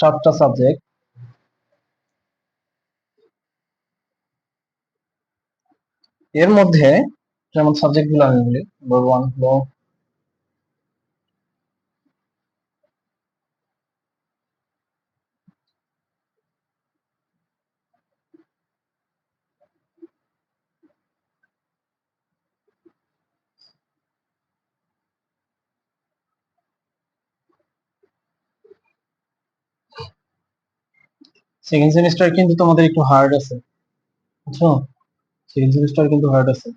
সাতটা সাবজেক্ট এর মধ্যে যেমন সাবজেক্টগুলো আমি বলি নম্বর ওয়ান হলো সেকেন্ড সেমিস্টার কিন্তু তোমাদের একটু হার্ড আছে, বুঝছ? সেকেন্ড সেমিস্টার কিন্তু হার্ড আছে।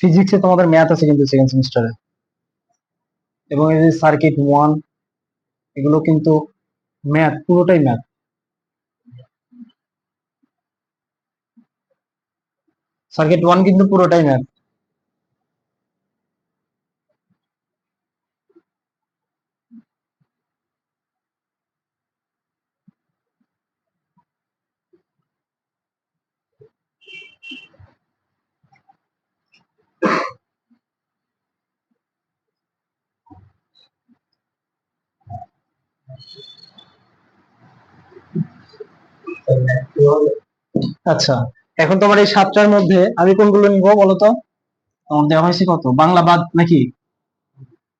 ফিজিক্সে তোমাদের ম্যাথ আছে কিন্তু সেকেন্ড সেমিস্টারে এবং এই যে সার্কিট ওয়ান এগুলো কিন্তু ম্যাথ পুরোটাই ম্যাথ সার্কিট ওয়ান কিন্তু পুরোটাই ম্যাথ আচ্ছা এখন তোমার এই সাতটার মধ্যে আমি কোনগুলো নিব বলো তো তোমার দেওয়া হয়েছে কত? বাংলা বাদ নাকি?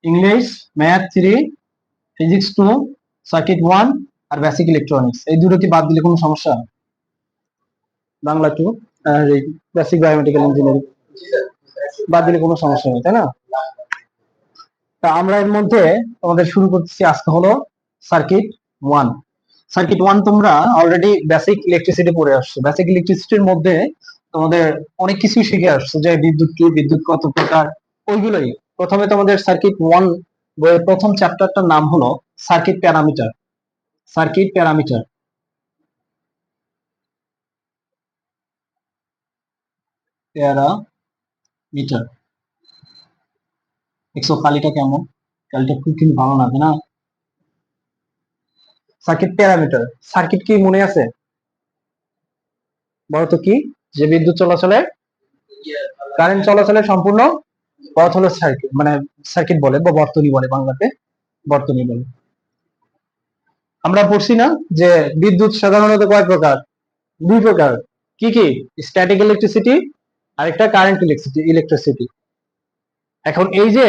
English math three physics two circuit one আর বেসিক ইলেকট্রনিক্স এই দুটো কি বাদ দিলে কোনো সমস্যা? বাংলা টু আর এই বেসিক বায়োমেডিক্যাল ইঞ্জিনিয়ারিং বাদ দিলে কোনো সমস্যা নেই, তাই না? তা আমরা এর মধ্যে তোমাদের শুরু করতেছি, আজকে হলো সার্কিট ওয়ান সার্কিট ওয়ান তোমরা অলরেডি বেসিক ইলেকট্রিসিটি পড়ে আসছো। বেসিক ইলেকট্রিসিটির মধ্যে তোমাদের অনেক কিছুই শিখে আসছো, যে বিদ্যুৎ কি, বিদ্যুৎ কত প্রকার, ওইগুলোই। প্রথমে তোমাদের সার্কিট ওয়ান বইয়ের প্রথম চ্যাপ্টারটার নাম হলো circuit parameter circuit parameter parameter দেখছ কালিটা কেমন? কালিটা খুব কিন্তু ভালো তাই না? Circuit parameter. সার্কিট কি মনে আছে? বলতো কি? যে বিদ্যুৎ চলাচলে কারেন্ট চলাচলে সম্পূর্ণ পথ হলো সার্কিট মানে সার্কিট বলে, বা বর্তনী বলে বাংলাতে, বর্তনী বলে। আমরা পড়ছি না যে বিদ্যুৎ সাধারণত কয় প্রকার? দুই প্রকার। কি কি? স্ট্যাটিক ইলেকট্রিসিটি আরেকটা কারেন্ট ইলেকট্রিসিটি ইলেকট্রিসিটি এখন এই যে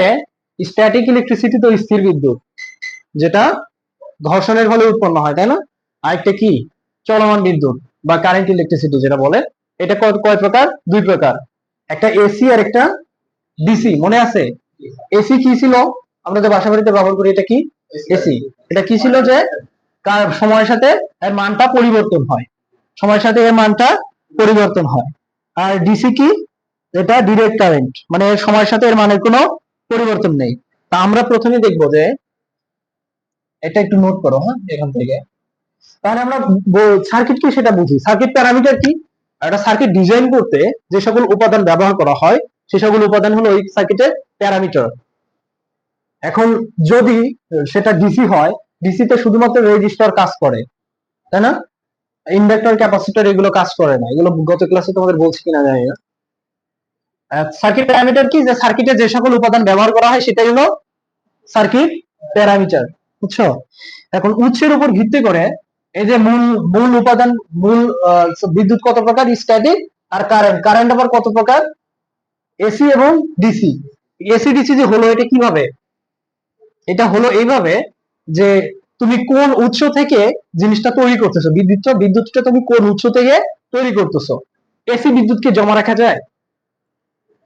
স্ট্যাটিক ইলেকট্রিসিটি তো স্থির বিদ্যুৎ, যেটা ঘর্ষণের ফলে উৎপন্ন হয়, তাই না? আরেকটা কি? চলমান বিদ্যুৎ বা কারেন্ট ইলেকট্রিসিটি যেটা বলে, এটা কয় প্রকার? দুই প্রকার। একটা এসি আর একটা ডিসি মনে আছে? এসি কি ছিল? আমরা যে বাসা বাড়িতে ব্যবহার করি, এটা কি? এসি এটা কি ছিল যে সময়ের সাথে এর মানটা পরিবর্তন হয়। সময়ের সাথে এর মানটা পরিবর্তন হয়। আর ডিসি কি? এটা ডিরেক্ট কারেন্ট মানে সময়ের সাথে এর মানের কোনো পরিবর্তন নেই। তা আমরা প্রথমে দেখব যে এটা একটু নোট করো হ্যাঁ এখান থেকে। তাহলে আমরা সার্কিট কি সেটা বুঝি। সার্কিট প্যারামিটার কি? একটা সার্কিট ডিজাইন করতে যে সকল উপাদান ব্যবহার করা হয়, সে সকল উপাদান হলো ওই সার্কিটের প্যারামিটার এখন যদি সেটা ডিসি হয় ডিসি তে শুধুমাত্র রেজিস্টার কাজ করে, তাই না? ইন্ডাক্টর ক্যাপাসিটর এগুলো কাজ করে না। এগুলো গত ক্লাসে তোমাদের বলছি কিনা জানি না। সার্কিট প্যারামিটার কি? যে সার্কিটে যে সকল উপাদান ব্যবহার করা হয়, সেটাই হলো সার্কিট প্যারামিটার বুঝছ? এখন উৎসের উপর ভিত্তি করে এই যে মূল মূল উপাদান, মূল বিদ্যুৎ কত প্রকার? স্ট্যাটিক আর কারেন্ট কারেন্ট আবার কত প্রকার? এসি এবং ডিসি এসি ডিসি যে হলো, এটা কীভাবে? এটা হলো এইভাবে যে তুমি কোন উৎস থেকে জিনিসটা তৈরি করতেছো? বিদ্যুৎটা বিদ্যুৎটা তুমি কোন উৎস থেকে তৈরি করতেছো? এসি বিদ্যুৎকে জমা রাখা যায়?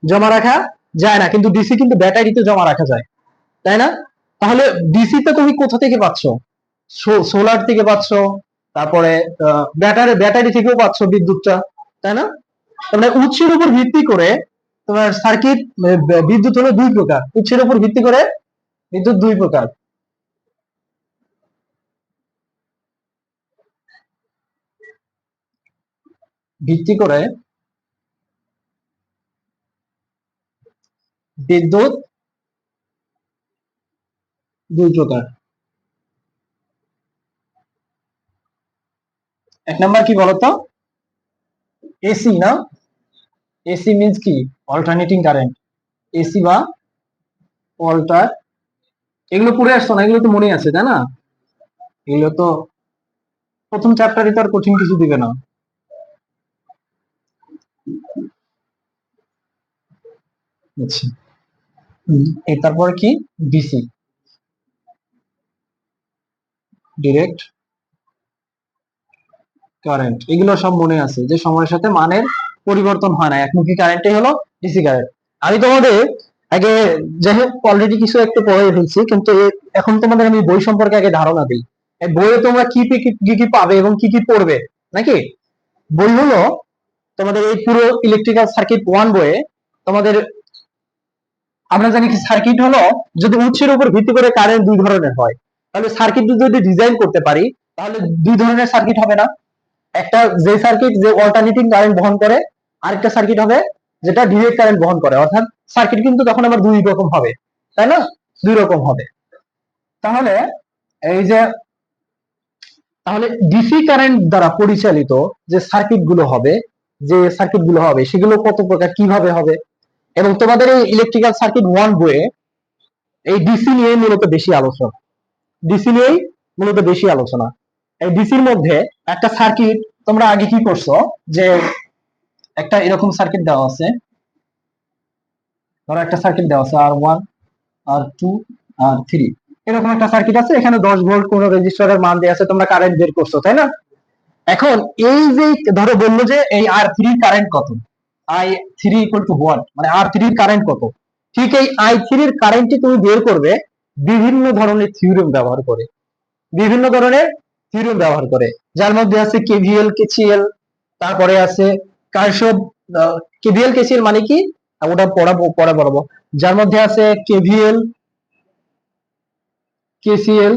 জমা রাখা যায় না। কিন্তু ডিসি কিন্তু ব্যাটারিতে জমা রাখা যায়। তাই না? তাহলে ডিসি তে তুমি কোথা থেকে পাচ্ছ? সোলার থেকে পাচ্ছ, তারপরে ব্যাটারি ব্যাটারি থেকেও পাচ্ছ বিদ্যুৎটা, তাই না? মানে উৎসের উপর ভিত্তি করে তোমার সার্কিট বিদ্যুৎ হলো দুই প্রকার। উৎসের উপর ভিত্তি করে বিদ্যুৎ দুই প্রকার। ভিত্তি করে বিদ্যুৎ দুই প্রকার এক নাম্বার কি বলতো? এসি না? এসি মিন্স কি? অল্টারনেটিং কারেন্ট এসি বা অল্টার এগুলো পড়ে আসতো না, এগুলো তো মনে আছে, তাই না? এগুলো তো প্রথম চ্যাপ্টারে তো আর কঠিন কিছু দিবে না। আচ্ছা। তারপর কি? ডিসি ডিরেক্ট কারেন্ট এগুলো সব মনে আছে যে সময়ের সাথে মানের পরিবর্তন হয় না। একমুখী কারেন্টই হলো ডিসি কারেন্ট আমি তোমাদের আগে যাই হোক অলরেডি কিছু একটু পড়ে ফেলছি, কিন্তু এখন তোমাদের আমি বই সম্পর্কে আগে ধারণা দিই। বইয়ে তোমরা কি কি কি- পাবে এবং কি কি পড়বে, নাকি? বই হলো তোমাদের এই পুরো ইলেকট্রিক্যাল সার্কিট ওয়ান বইয়ে তোমাদের আমরা জানি কি সার্কিট হলো যদি উৎসের উপর ভিত্তি করে কারেন্ট দুই ধরনের হয়। তাহলে সার্কিট যদি ডিজাইন করতে পারি, তাহলে দুই ধরনের সার্কিট হবে না। একটা যে সার্কিট যে অল্টারনেটিং কারেন্ট বহন করে, আরেকটা সার্কিট হবে যেটা ডিরেক্ট কারেন্ট বহন করে। অর্থাৎ সার্কিট কিন্তু তখন আবার দুই রকম হবে, তাই না? দুই রকম হবে। তাহলে এই যে, তাহলে ডিসি কারেন্ট দ্বারা পরিচালিত যে সার্কিটগুলো হবে, যে সার্কিটগুলো হবে, সেগুলো কত প্রকার, কীভাবে হবে? এবং তোমাদের এই ইলেকট্রিক্যাল সার্কিট ওয়ান বইয়ে এই ডিসি নিয়ে মূলত বেশি আলোচনা। ডিসি নিয়েই মূলত বেশি আলোচনা। এই ডিসির মধ্যে একটা সার্কিট তোমরা আগে কি করছ? যে একটা এরকম সার্কিট দেওয়া আছে। ধরো একটা সার্কিট দেওয়া আছে R one R two R three এরকম একটা সার্কিট আছে, এখানে দশ ভোল্ট কোন রেজিস্টারের মান দেওয়া আছে, তোমরা কারেন্ট বের করছ, তাই না? এখন এই যে ধরো বলল যে এই আর থ্রি কারেন্ট কত? I three equal to one মানে আর থ্রির কারেন্ট কত? ঠিক এই আই থ্রির কারেন্টটি তুমি বের করবে বিভিন্ন ধরনের থিওরেম ব্যবহার করে। বিভিন্ন ধরনের থিওরেম ব্যবহার করে। যার মধ্যে আছে কেভিএল কেসিএল তারপরে আছে কারশব কেভিএল কেসিএল মানে কি? ওটা পড়াবো পড়া পড়াবো। যার মধ্যে আছে কেভিএল কেসিএল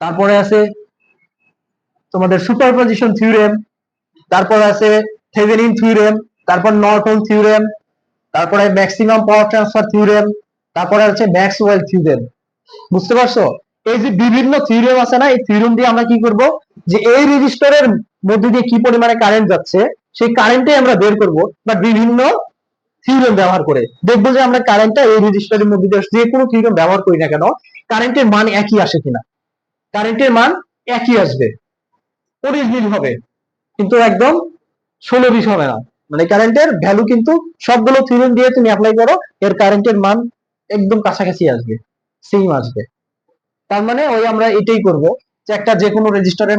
তারপরে আছে তোমাদের সুপারপজিশন থিওরেম তারপর আছে থেভেনিন থিওরেম তারপর নর্টন থিওরেম তারপরে ম্যাক্সিমাম পাওয়ার ট্রান্সফার থিওরেম তারপরে আছে ম্যাক্সওয়েল থিওরেম বুঝতে পারছ? এই যে বিভিন্ন থিওরেম আছে না, এই থিওরেম দিয়ে আমরা কি করব? যে এই রেজিস্টারের মধ্যে দিয়ে কি পরিমাণে কারেন্ট যাচ্ছে, সেই কারেন্টে আমরা বের করব, বা বিভিন্ন থিওরেম ব্যবহার করে। দেখব যে আমরা কারেন্টটা এই রেজিস্টারের মধ্যে দিয়ে যে কোনো থিওরেম ব্যবহার করি না কেন কারেন্টের মান একই আসে কিনা। কারেন্টের মান একই আসবে। অরিজিনাল হবে, কিন্তু একদম ষোলো বিশ হবে না। মানে কারেন্টের ভ্যালু কিন্তু সবগুলো থিওরেম দিয়ে তুমি অ্যাপ্লাই করো, এর কারেন্টের মান একদম কাছাকাছি আসবে, সেম আসবে। তার মানে ওই আমরা এটাই করব যে একটা যে কোনো রেজিস্টারের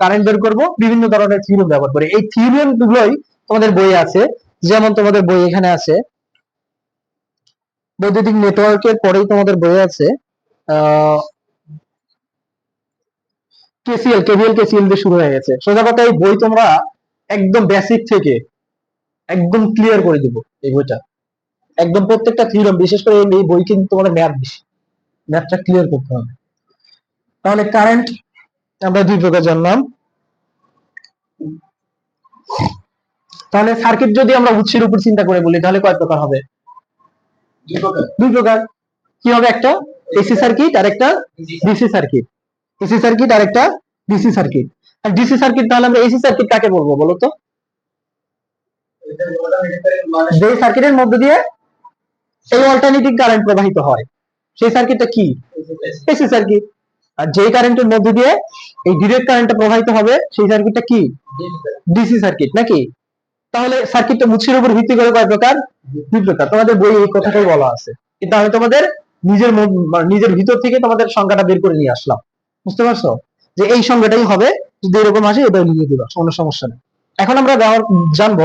কারেন্ট বের করব, বিভিন্ন ধরনের থিওরেম ব্যবহার করে। এই থিওরেম গুলোই তোমাদের বইয়ে আছে। যেমন তোমাদের বই এখানে আছে, বৈদ্যুতিক নেটওয়ার্কের পরেই তোমাদের বইয়ে আছে কেসিএল কেভিএল কেসিএল দিয়ে শুরু হয়ে গেছে। সোজা কথা এই বই তোমরা একদম বেসিক থেকে একদম ক্লিয়ার করে দিব এই বইটা। একদম প্রত্যেকটা থিওরেম বিশেষ করে এই বই কিন্তু তোমাদের ম্যাথ বেশি। ম্যাথটা ক্লিয়ার করতে হবে। তাহলে কারেন্ট আমরা দুই প্রকার জানলাম। তাহলে সার্কিট যদি আমরা উৎসের উপর চিন্তা করে বলি তাহলে কয় প্রকার হবে? দুই প্রকার। কি হবে একটা? এসি সার্কিট আর একটা ডিসি সার্কিট এসি সার্কিট আর একটা ডিসি সার্কিট আর ডিসি সার্কিট তাহলে আমরা এসি সার্কিট কাকে বলব বলো তো? যে সার্কিটের মধ্যে দিয়ে এই অল্টারনেটিং কারেন্ট প্রবাহিত হয়। সেই সার্কিটটা কি? এসি সার্কিট আর যে কারেন্টের মধ্য দিয়ে এই ডিরেক্ট কারেন্টটা প্রবাহিত হবে, সেই সার্কিটটা কি? ডিসি সার্কিট নাকি? তাহলে সার্কিটটা মুছির উপর ভিত্তি করে কয় প্রকার? দুই প্রকার। তোমাদের বই এই কথাটাই বলা আছে। কিন্তু আমি তোমাদের নিজের মানে নিজের ভিতর থেকে তোমাদের সংখ্যাটা বের করে নিয়ে আসলাম। বুঝতে পারছ? যে এই সংখ্যাটাই হবে, যদি এরকম আসে এটাও লিখে দিবা কোনো সমস্যা নেই। এখন আমরা জানব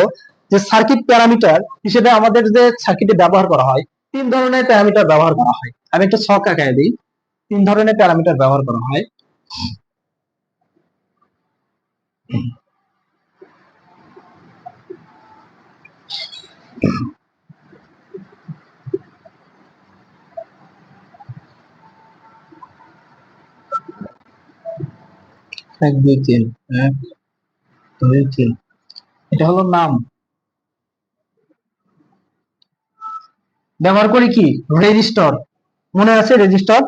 যে সার্কিট প্যারামিটার হিসেবে আমাদের যে সার্কিটে ব্যবহার করা হয়, তিন ধরনের প্যারামিটার ব্যবহার করা হয়। আমি একটা ছক আঁকায় দিই। তিন ধরনের প্যারামিটার ব্যবহার করা হয়। এক, দুই, তিন, এক, দুই, তিন। এটা হলো নাম। ব্যবহার করি কি? রেজিস্টার মনে আছে রেজিস্টার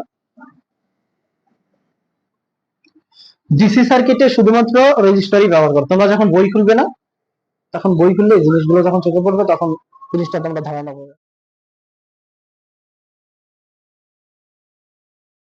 ডিসি সার্কিটে শুধুমাত্র রেজিস্টারই ব্যবহার করো। তোমরা যখন বই খুলবে না, তখন বই খুললে জিনিসগুলো যখন চোখে পড়বে, তখন জিনিসটা তোমরা ধারণা পাবে